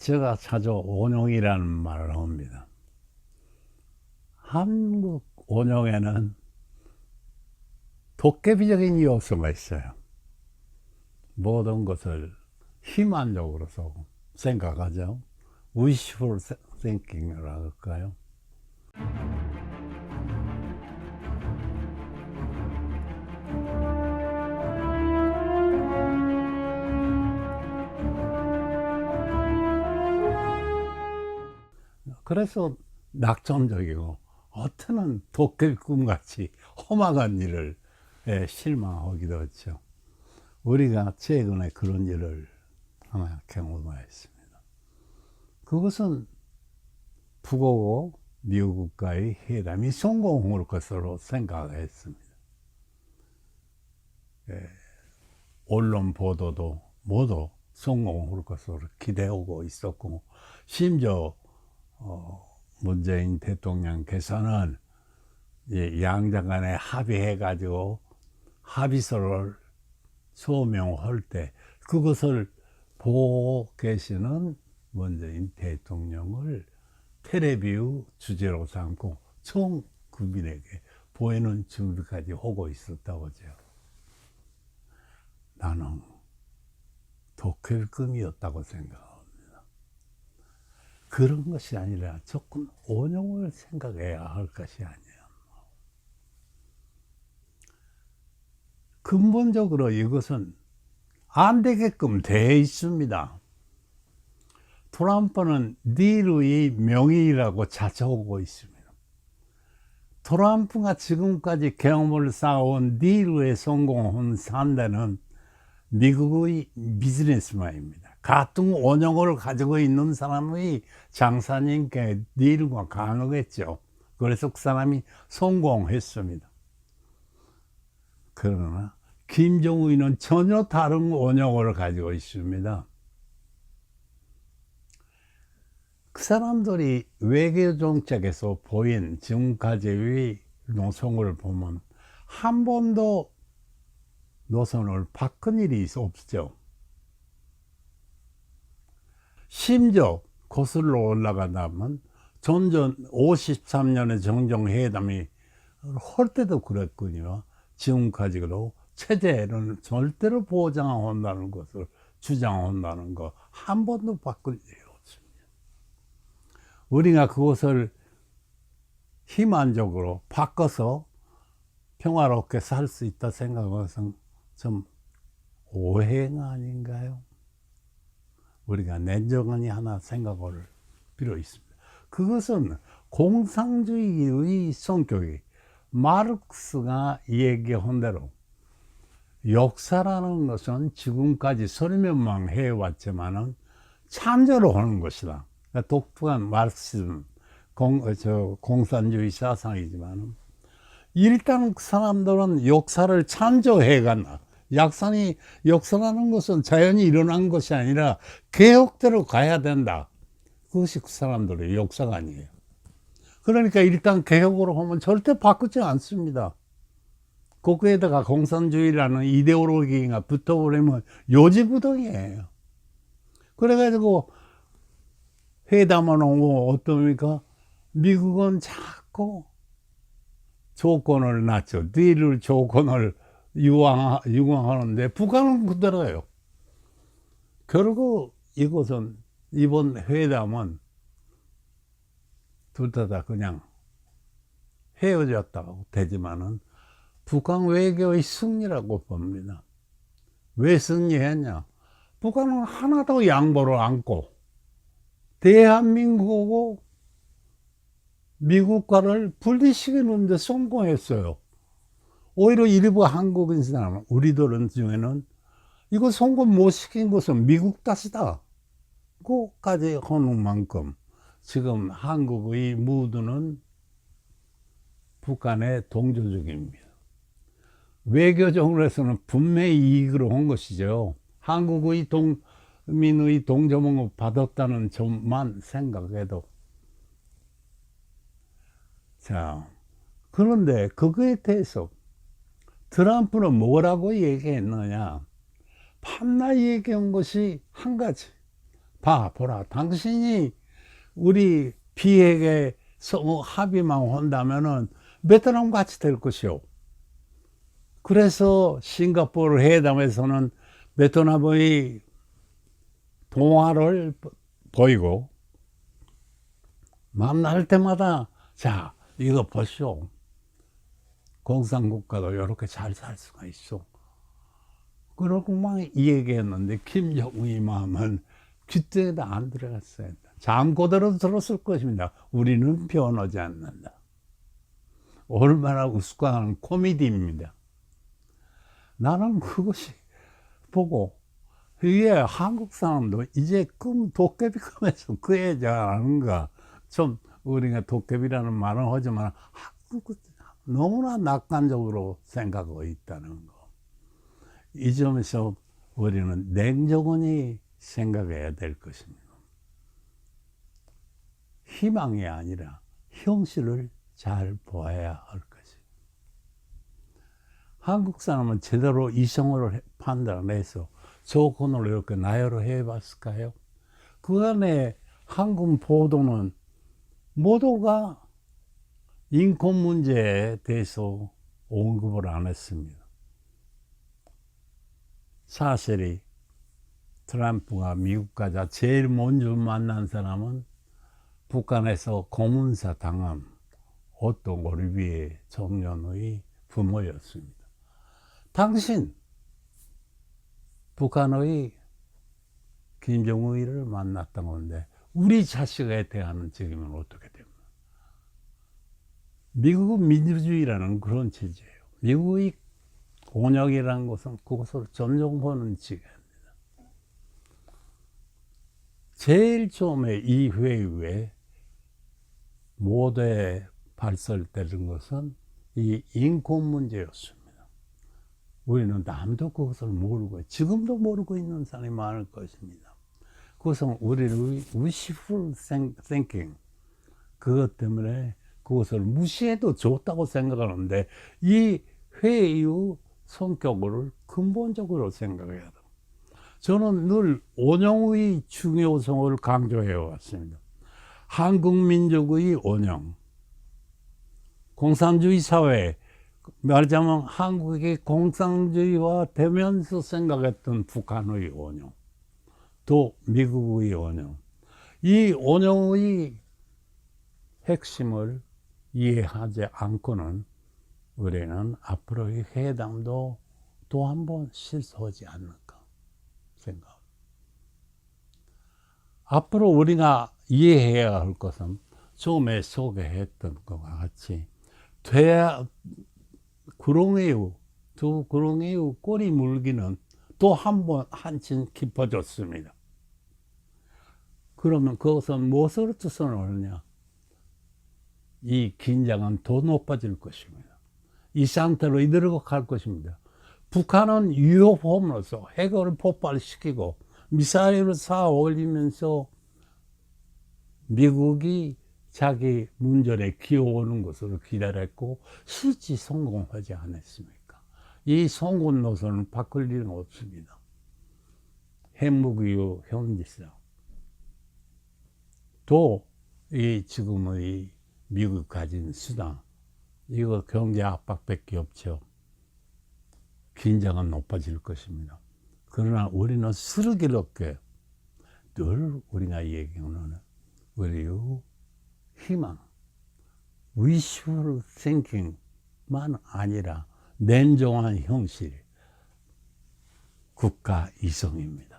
제가 자주 온용이라는 말을 합니다. 한국 온용에는 도깨비적인 요소가 있어요. 모든 것을 희망적으로 생각하죠. wishful thinking이라고 할까요? 그래서 낙천적이고 어떠는 도깨비 꿈같이 험악한 일을 예, 실망하기도 했죠. 우리가 최근에 그런 일을 하나 경험하였습니다. 그것은 북하고 미국과의 회담이 성공할 것으로 생각했습니다. 예, 언론 보도도 모두 성공할 것으로 기대하고 있었고 심지어 어, 문재인 대통령께서는 이 양자 간에 합의해 가지고 합의서를 소명할 때 그것을 보고 계시는 문재인 대통령을 텔레비유 주제로 삼고 총 국민에게 보이는 준비까지 하고 있었다고 하죠. 나는 도쿄금이었다고 생각합니다. 그런 것이 아니라 조금 온용을 생각해야 할 것이 아니에요. 근본적으로 이것은 안 되게끔 되어 있습니다. 트럼프는 닐의 명의라고 자처하고 있습니다. 트럼프가 지금까지 경험을 쌓아온 닐의 성공한 상대는 미국의 비즈니스맨입니다. 같은 원형을 가지고 있는 사람의 장사님께 닐과 강하겠죠. 그래서 그 사람이 성공했습니다. 그러나 김정의는 전혀 다른 원형을 가지고 있습니다. 그 사람들이 외교 정책에서 보인 지금까지의 노선을 보면 한 번도 노선을 바꾼 일이 없죠. 심지어 거슬러 올라가다면 전전 53년의 정정회담이 할 때도 그랬군요. 지금까지도 체제는 절대로 보장한다는 것을 주장한다는 거 한 번도 바꿀 일이 없습니다. 우리가 그것을 희망적으로 바꿔서 평화롭게 살 수 있다 생각해서 좀 오해가 아닌가요? 우리가 냉정하니 하나 생각할 필요 있습니다. 그것은 공상주의의 성격이 마르크스가 얘기한 대로 역사라는 것은 지금까지 설명만 해왔지만은 참조로 하는 것이다. 그러니까 독특한 마르크시즘, 공, 저, 공산주의 사상이지만은 일단 그 사람들은 역사를 참조해 간다. 약산이 역사라는 것은 자연히 일어난 것이 아니라 개혁대로 가야 된다. 그것이 그 사람들의 역사가 아니에요. 그러니까 일단 개혁으로 하면 절대 바꾸지 않습니다. 거기에다가 공산주의라는 이데올로기가 붙어버리면 요지부동이에요. 그래가지고 회담을 하고 어떻습니까? 미국은 자꾸 조건을 낮춰, 딜을 조건을 유황, 유황하는데 북한은 그대로예요. 결국 이것은 이번 회담은 둘 다 다 그냥 헤어졌다고 되지만은 북한 외교의 승리라고 봅니다. 왜 승리했냐? 북한은 하나도 양보를 안고 대한민국하고 미국과를 분리시키는데 성공했어요. 오히려 일부 한국인 사람, 우리들 중에는 이거 성공 못 시킨 것은 미국 탓이다. 그까지 하는 만큼 지금 한국의 무드는 북한에 동조적입니다. 외교적으로 해서는 분명히 이익으로 한 것이죠. 한국의 동민의 동조목을 받았다는 점만 생각해도. 자, 그런데 그거에 대해서 트럼프는 뭐라고 얘기했느냐? 판나 얘기한 것이 한 가지. 봐, 보라. 당신이 우리 비핵에 서 합의만 한다면은 베트남 같이 될 것이요. 그래서 싱가포르 회담에서는 베트남의 동화를 보이고 만날 때마다 자 이거 보시오 공산국가도 이렇게 잘 살 수가 있어. 그러고 막 얘기했는데 김정은이 마음은 그때도 안 들어갔어요 잠꼬대로 들었을 것입니다. 우리는 변하지 않는다. 얼마나 우스꽝한 코미디입니다. 나는 그것이 보고 이게 한국 사람도 이제 꿈 도깨비 꿈에서 그 여자 아는가? 좀 우리가 도깨비라는 말은 하지만 한국 너무나 낙관적으로 생각하고 있다는 거. 이 점에서 우리는 냉정히 생각해야 될 것입니다. 희망이 아니라 형실을 잘 보아야 할 것이. 한국 사람은 제대로 이성을 판단해서 조건을 이렇게 나열을 해봤을까요? 그 안에 한국 보도는 모두가 인권 문제에 대해서 언급을 안 했습니다. 사실이 트럼프가 미국 가자 제일 먼저 만난 사람은 북한에서 고문사 당한 어떤 올리비에 청년의 부모였습니다. 당신 북한의 김정의를 만났던 건데 우리 자식에 대한 책임은 어떻게 됩니까? 미국은 민주주의라는 그런 체제예요. 미국의 공약이라는 것은 그것을 존중하는 체계입니다. 제일 처음에 이 회의에 모두에 발설되는 것은 이 인권 문제였습니다. 우리는 남도 그것을 모르고 지금도 모르고 있는 사람이 많을 것입니다. 그것은 우리의 wishful thinking 그것 때문에 그것을 무시해도 좋다고 생각하는데 이 회의의 성격을 근본적으로 생각해야 돼요. 저는 늘 원형의 중요성을 강조해 왔습니다. 한국 민족의 원형, 공산주의 사회, 말하자면 한국의 공산주의와 되면서 생각했던 북한의 원형, 또 미국의 원형, 이 원형의 핵심을 이해하지 않고는 우리는 앞으로의 회담도 또 한 번 실수하지 않을까 생각. 앞으로 우리가 이해해야 할 것은 처음에 소개했던 것과 같이 돼야 구렁이유 두 구렁이유 꼬리 물기는 또 한 번 한층 깊어졌습니다. 그러면 그것은 무엇으로 뜻을 하느냐? 이 긴장은 더 높아질 것입니다. 이 상태로 이대로 갈 것입니다. 북한은 유효폼으로서 핵을 폭발시키고 미사일을 쌓아 올리면서 미국이 자기 문전에 기어오는 것을 기다렸고 실제 성공하지 않았습니까? 이 성공 노선을 바꿀 일은 없습니다. 핵무기요 현지사 또이 지금의 미국 가진 수단 이거 경제 압박밖에 없죠. 긴장은 높아질 것입니다. 그러나 우리는 슬기롭게 늘 우리가 얘기하는 우리의 희망, wishful thinking만 아니라 냉정한 형실, 국가 이성입니다.